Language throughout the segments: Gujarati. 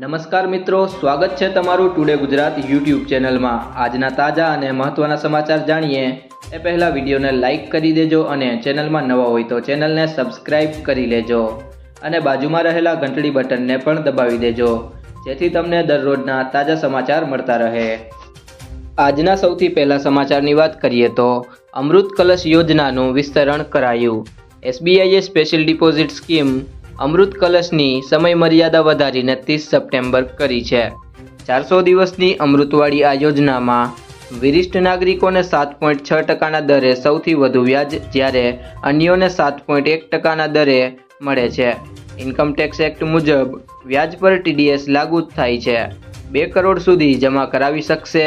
નમસ્કાર મિત્રો, સ્વાગત છે તમારું ટુડે ગુજરાત યુટ્યુબ ચેનલમાં. આજના તાજા અને મહત્વના સમાચાર જાણીએ. એ પહેલાં વિડીયોને લાઇક કરી દેજો અને ચેનલમાં નવા હોય તો ચેનલને સબસ્ક્રાઇબ કરી લેજો. અને બાજુમાં રહેલા ઘંટડી બટનને પણ દબાવી દેજો. જેથી તમને દરરોજના તાજા સમાચાર મળતા રહે. આજના સૌથી પહેલા સમાચારની વાત કરીએ તો અમૃત કલશ યોજનાનું વિસ્તરણ કરાયું. એસબીઆઈએ સ્પેશિયલ ડિપોઝિટ સ્કીમ અમૃત કલશની સમય મર્યાદા વધારીને ત્રીસ સપ્ટેમ્બર કરી છે. ચારસો દિવસની અમૃતવાળી આ યોજનામાં વરિષ્ઠ નાગરિકોને સાત પોઈન્ટ છ ટકાના દરે સૌથી વધુ વ્યાજ જ્યારે અન્યોને સાત પોઈન્ટ એક ટકાના દરે મળે છે. ઇન્કમ ટેક્સ એક્ટ મુજબ વ્યાજ પર ટીડીએસ લાગુ થાય છે. બે કરોડ સુધી જમા કરાવી શકશે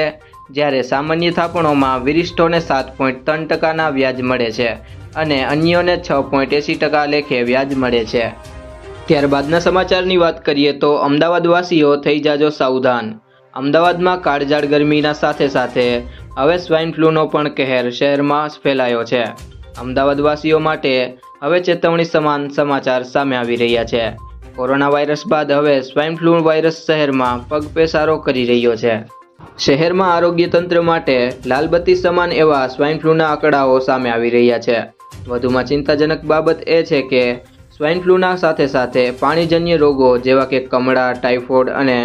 જ્યારે સામાન્ય થાપણોમાં વિરિષ્ઠોને સાત પોઈન્ટ ત્રણ ટકાના વ્યાજ મળે છે અને અન્યોને છ પોઈન્ટ એંસી ટકા લેખે વ્યાજ મળે છે. ત્યારબાદના સમાચારની વાત કરીએ તો અમદાવાદવાસીઓ થઈ જાજો સાવધાન. અમદાવાદમાં કાળઝાળ ગરમીના સાથે સાથે હવે સ્વાઇન ફ્લૂનો પણ કહેર શહેરમાં ફેલાયો છે. અમદાવાદવાસીઓ માટે હવે ચેતવણી સમાન સમાચાર સામે આવી રહ્યા છે. કોરોના વાયરસ બાદ હવે સ્વાઇન ફ્લૂ વાયરસ શહેરમાં પગપેસારો કરી રહ્યો છે. શહેરમાં આરોગ્ય તંત્ર માટે લાલબત્તી સમાન એવા સ્વાઇન ફ્લૂના આંકડાઓ સામે આવી રહ્યા છે. વધુમાં ચિંતાજનક બાબત એ છે કે સ્વાઇન ફ્લૂના સાથે સાથે પાણીજન્ય રોગો જેવા કે કમળા ટાઇફોઇડ અને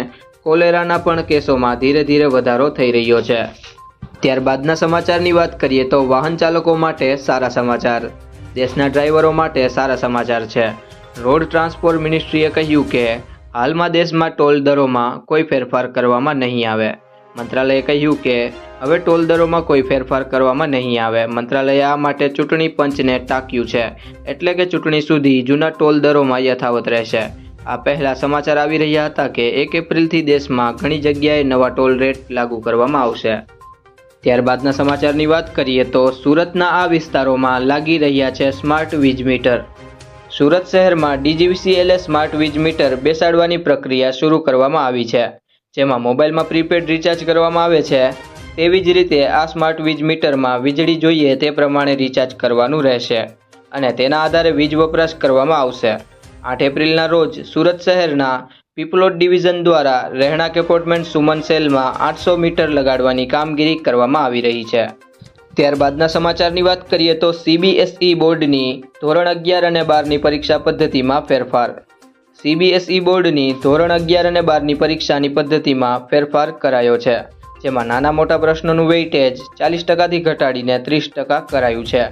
કોલેરાના પણ કેસોમાં ધીરે ધીરે વધારો થઈ રહ્યો છે. ત્યારબાદના સમાચારની વાત કરીએ તો વાહન ચાલકો માટે સારા સમાચાર. દેશના ડ્રાઈવરો માટે સારા સમાચાર છે. રોડ ટ્રાન્સપોર્ટ મિનિસ્ટ્રીએ કહ્યું કે હાલમાં દેશમાં ટોલ દરોમાં કોઈ ફેરફાર કરવામાં નહીં આવે. મંત્રાલયે કહ્યું કે, હવે ટોલ દરોમાં કોઈ ફેરફાર કરવામાં નહીં આવે. મંત્રાલયે આ માટે ચૂંટણી પંચને ટાંક્યું છે. એટલે કે ચૂંટણી સુધી જૂના ટોલ દરોમાં યથાવત રહેશે. આ પહેલા સમાચાર આવી રહ્યા હતા કે, એક એપ્રિલથી દેશમાં ઘણી જગ્યાએ નવા ટોલ રેટ લાગુ કરવામાં આવશે. ત્યારબાદના સમાચારની વાત કરીએ તો, સુરતના આ વિસ્તારોમાં લાગી રહ્યા છે સ્માર્ટ વીજ મીટર. સુરત શહેરમાં ડીજીવીસીએલએ સ્માર્ટ વીજ મીટર બેસાડવાની પ્રક્રિયા શરૂ કરવામાં આવી છે. જેમાં મોબાઈલમાં પ્રીપેડ રિચાર્જ કરવામાં આવે છે. તેવી જ રીતે આ સ્માર્ટ વીજ મીટરમાં વીજળી જોઈએ તે પ્રમાણે રિચાર્જ કરવાનું રહેશે અને તેના આધારે વીજ વપરાશ કરવામાં આવશે. આઠ એપ્રિલના રોજ સુરત શહેરના પીપલોદ ડિવિઝન દ્વારા રહેણાંક એપોર્ટમેન્ટ સુમન સેલમાં આઠસો મીટર લગાડવાની કામગીરી કરવામાં આવી રહી છે. ત્યારબાદના સમાચારની વાત કરીએ તો સીબીએસઈ બોર્ડની ધોરણ અગિયાર અને બારની પરીક્ષા પદ્ધતિમાં ફેરફાર. સીબીએસઈ બોર્ડની ધોરણ અગિયાર અને બારની પરીક્ષાની પદ્ધતિમાં ફેરફાર કરાયો છે, જેમાં નાના મોટા પ્રશ્નોનું વેઇટેજ ચાલીસ ટકાથી ઘટાડીને ત્રીસ ટકા કરાયું છે.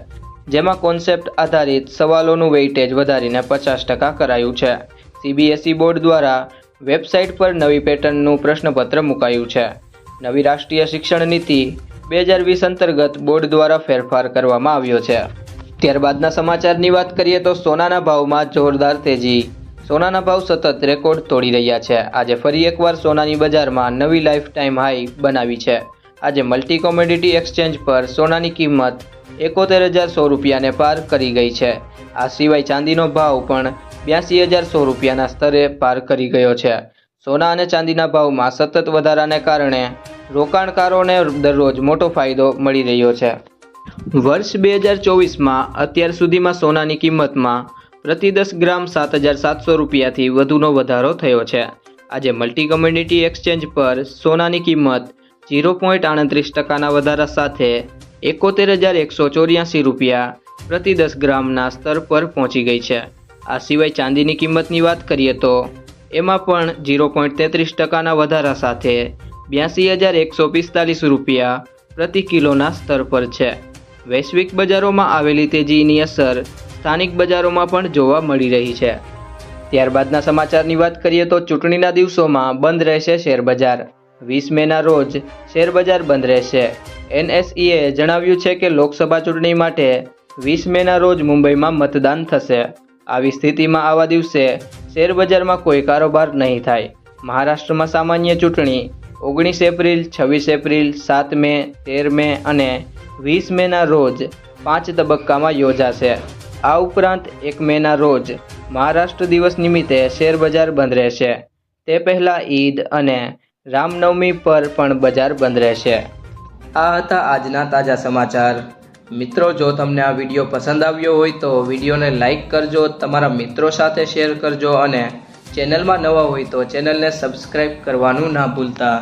જેમાં કોન્સેપ્ટ આધારિત સવાલોનું વેઇટેજ વધારીને પચાસ ટકા કરાયું છે. સીબીએસઈ બોર્ડ દ્વારા વેબસાઇટ પર નવી પેટર્નનું પ્રશ્નપત્ર મુકાયું છે. નવી રાષ્ટ્રીય શિક્ષણ નીતિ બે હજાર વીસ અંતર્ગત બોર્ડ દ્વારા ફેરફાર કરવામાં આવ્યો છે. ત્યારબાદના સમાચારની વાત કરીએ તો સોનાના ભાવમાં જોરદાર તેજી સોનાના ભાવ સતત રેકોર્ડ તોડી રહ્યા છે. આજે ફરી એકવાર સોનાની બજારમાં નવી લાઈફ ટાઈમ હાઈ બનાવી છે. આજે મલ્ટી કોમોડિટી એક્સચેન્જ પર સોનાની કિંમત એકોતેર હજાર સો રૂપિયાને પાર કરી ગઈ છે. આ સિવાય ચાંદીનો ભાવ પણ બ્યાસી હજાર સો રૂપિયાના સ્તરે પાર કરી ગયો છે. સોના અને ચાંદીના ભાવમાં સતત વધારાને કારણે રોકાણકારોને દરરોજ મોટો ફાયદો મળી રહ્યો છે. વર્ષ બે હજાર ચોવીસમાં અત્યાર સુધીમાં સોનાની કિંમતમાં પ્રતિ દસ ગ્રામ સાત હજાર સાતસો રૂપિયાથી વધુનો વધારો થયો છે. આજે મલ્ટી કમ્યુનિટી એક્સચેન્જ પર સોનાની કિંમત ઝીરો પોઈન્ટ આડત્રીસ ટકાના વધારા સાથે એકોતેર હજાર એકસો ચોર્યાસી રૂપિયા પ્રતિ દસ ગ્રામના સ્તર પર પહોંચી ગઈ છે. આ સિવાય ચાંદીની કિંમતની વાત કરીએ તો એમાં પણ ઝીરો પોઈન્ટ તેત્રીસ ટકાના વધારા સાથે બ્યાસી હજાર એકસો પિસ્તાલીસ રૂપિયા પ્રતિ કિલોના સ્તર પર છે. વૈશ્વિક બજારોમાં આવેલી તેજીની અસર સ્થાનિક બજારોમાં પણ જોવા મળી રહી છે. ત્યારબાદના સમાચારની વાત કરીએ તો ચૂંટણીના દિવસોમાં બંધ રહેશે શેરબજાર વીસ મેના રોજ શેરબજાર બંધ રહેશે. એનએસઈએ જણાવ્યું છે કે લોકસભા ચૂંટણી માટે વીસ મેના રોજ મુંબઈમાં મતદાન થશે. આવી સ્થિતિમાં આવા દિવસે શેરબજારમાં કોઈ કારોબાર નહીં થાય. મહારાષ્ટ્રમાં સામાન્ય ચૂંટણી ઓગણીસ એપ્રિલ, છવ્વીસ એપ્રિલ, સાત મે, તેર મે અને વીસ મેના રોજ પાંચ તબક્કામાં યોજાશે. આ ઉપરાંત એક મેના રોજ મહારાષ્ટ્ર દિવસ નિમિત્તે શેરબજાર બંધ રહેશે. તે પહેલાં ઈદ અને રામનવમી પર પણ બજાર બંધ રહેશે. આ હતા આજના તાજા સમાચાર. મિત્રો, જો તમને આ વીડિયો પસંદ આવ્યો હોય તો વિડીયોને લાઇક કરજો, તમારા મિત્રો સાથે શેર કરજો અને ચેનલમાં નવા હોય તો ચેનલને સબસ્ક્રાઈબ કરવાનું ના ભૂલતા.